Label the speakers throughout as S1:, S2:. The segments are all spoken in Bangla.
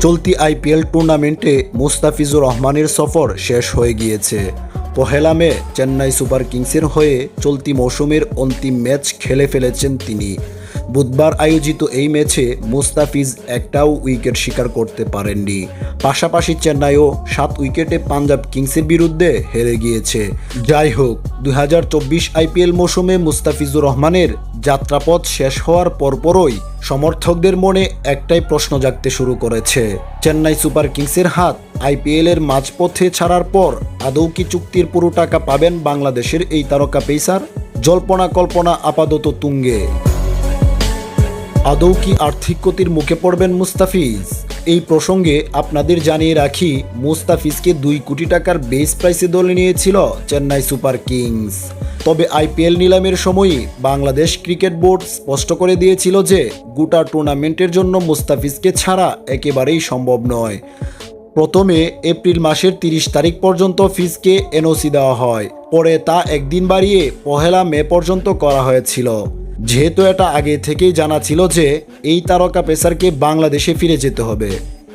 S1: চলতি আইপিএল টুর্নামেন্টে মুস্তাফিজুর রহমানের সফর শেষ হয়ে গিয়েছে। পহেলা মে, চেন্নাই সুপার কিংসের হয়ে চলতি মৌসুমের অন্তিম ম্যাচ খেলে ফেলেছেন তিনি। বুধবার আয়োজিত এই ম্যাচে মুস্তাফিজ একটাও উইকেট শিকার করতে পারেননি। পাশাপাশি চেন্নাইও সাত উইকেটে পাঞ্জাব কিংসের বিরুদ্ধে হেরে গিয়েছে। যাই হোক দু হাজার চব্বিশ আইপিএল মৌসুমে মুস্তাফিজুর রহমানের যাত্রাপথ শেষ হওয়ার পরপরই সমর্থকদের মনে একটাই প্রশ্ন জাগতে শুরু করেছে। চেন্নাই সুপার কিংসের হাত আইপিএল এর মাঝপথে ছাড়ার পর আদৌ কি চুক্তির পুরো টাকা পাবেন বাংলাদেশের এই তারকা পেসার? জল্পনা কল্পনা আপাতত তুঙ্গে। আদৌ কি আর্থিক ক্ষতির মুখে পড়বেন মুস্তাফিজ? এই প্রসঙ্গে আপনাদের জানিয়ে রাখি, মুস্তাফিজকে দুই কোটি টাকার বেস প্রাইসে দলে নিয়েছিল চেন্নাই সুপার কিংস। তবে আইপিএল নিলামের সময়ই বাংলাদেশ ক্রিকেট বোর্ড স্পষ্ট করে দিয়েছিল যে, গোটা টুর্নামেন্টের জন্য মুস্তাফিজকে ছাড়া একেবারেই সম্ভব নয়। প্রথমে এপ্রিল মাসের তিরিশ তারিখ পর্যন্ত ফিজকে এনওসি দেওয়া হয়। পরে তা একদিন বাড়িয়ে পহেলা মে পর্যন্ত করা হয়েছিল। যেহেতু এটা আগে থেকেই জানা ছিল যে এই তারকা পেসারকে বাংলাদেশে ফিরে যেতে হবে,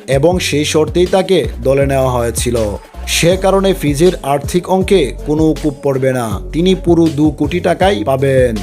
S1: এবং সেই শর্তেই তাকে দলে নেওয়া হয়েছিল। সে কারণে ফিজের আর্থিক অঙ্কে কোনো কূপ পড়বে না। তিনি পুরো দু কোটি টাকাই পাবেন।